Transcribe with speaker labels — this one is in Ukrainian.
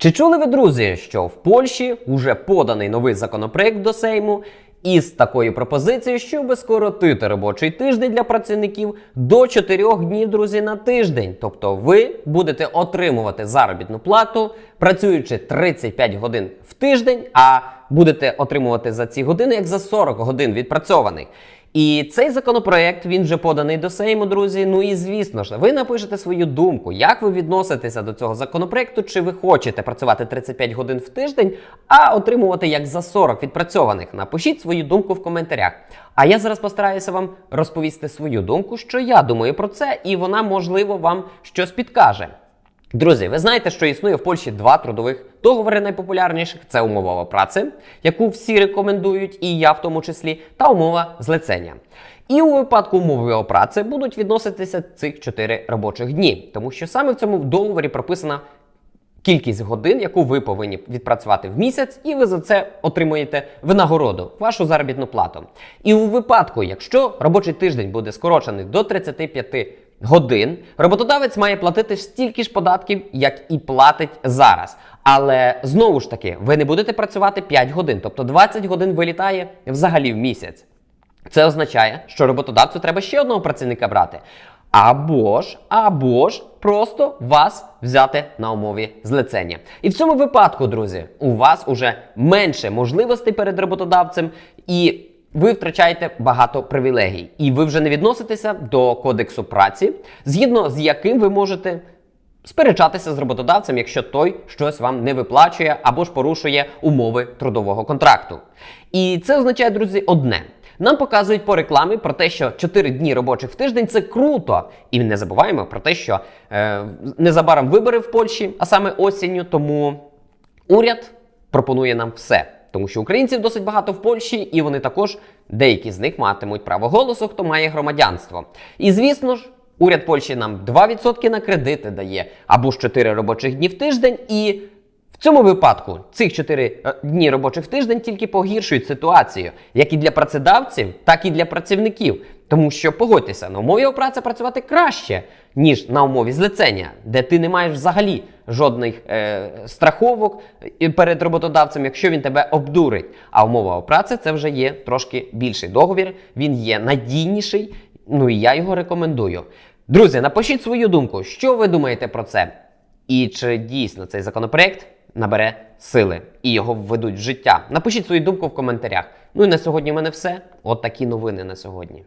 Speaker 1: Чи чули ви, друзі, що в Польщі вже поданий новий законопроект до Сейму із такою пропозицією, щоб скоротити робочий тиждень для працівників до 4 днів, друзі, на тиждень. Тобто ви будете отримувати заробітну плату, працюючи 35 годин в тиждень, а будете отримувати за ці години як за 40 годин відпрацьованих. І цей законопроект він вже поданий до Сейму, друзі. Ну і звісно ж, ви напишете свою думку, як ви відноситеся до цього законопроекту, чи ви хочете працювати 35 годин в тиждень, а отримувати як за 40 відпрацьованих. Напишіть свою думку в коментарях. А я зараз постараюся вам розповісти свою думку, що я думаю про це, і вона можливо вам щось підкаже. Друзі, ви знаєте, що існує в Польщі два трудових договори найпопулярніших: це умова праці, яку всі рекомендують, і я в тому числі, та умова злицення. І у випадку умови праці будуть відноситися цих чотири робочих дні, тому що саме в цьому договорі прописана кількість годин, яку ви повинні відпрацювати в місяць, і ви за це отримуєте винагороду, вашу заробітну плату. І у випадку, якщо робочий тиждень буде скорочений до 35 годин, роботодавець має платити стільки ж податків, як і платить зараз. Але знову ж таки, ви не будете працювати 5 годин, тобто 20 годин вилітає взагалі в місяць. Це означає, що роботодавцю треба ще одного працівника брати. Або ж, або ж просто вас взяти на умові злицення. І в цьому випадку, друзі, у вас уже менше можливостей перед роботодавцем, і ви втрачаєте багато привілегій. І ви вже не відноситеся до кодексу праці, згідно з яким ви можете сперечатися з роботодавцем, якщо той щось вам не виплачує або ж порушує умови трудового контракту. І це означає, друзі, одне. Нам показують по рекламі про те, що 4 дні робочих в тиждень це круто. І не забуваємо про те, що е, незабаром вибори в Польщі, а саме осінню, тому уряд пропонує нам все. Тому що українців досить багато в Польщі, і вони також, деякі з них матимуть право голосу, хто має громадянство. І звісно ж, уряд Польщі нам 2% на кредити дає, або ж 4 робочих дні в тиждень. І в цьому випадку цих 4 е, дні робочих тиждень тільки погіршують ситуацію, як і для працедавців, так і для працівників. Тому що погодьтеся, на умові праці працювати краще, ніж на умові злицення, де ти не маєш взагалі жодних е, страховок е, перед роботодавцем, якщо він тебе обдурить. А умова праці це вже є трошки більший договір, він є надійніший. Ну і я його рекомендую. Друзі, напишіть свою думку, що ви думаєте про це, і чи дійсно цей законопроект набере сили і його введуть в життя. Напишіть свою думку в коментарях. Ну і на сьогодні в мене все. От такі новини на сьогодні.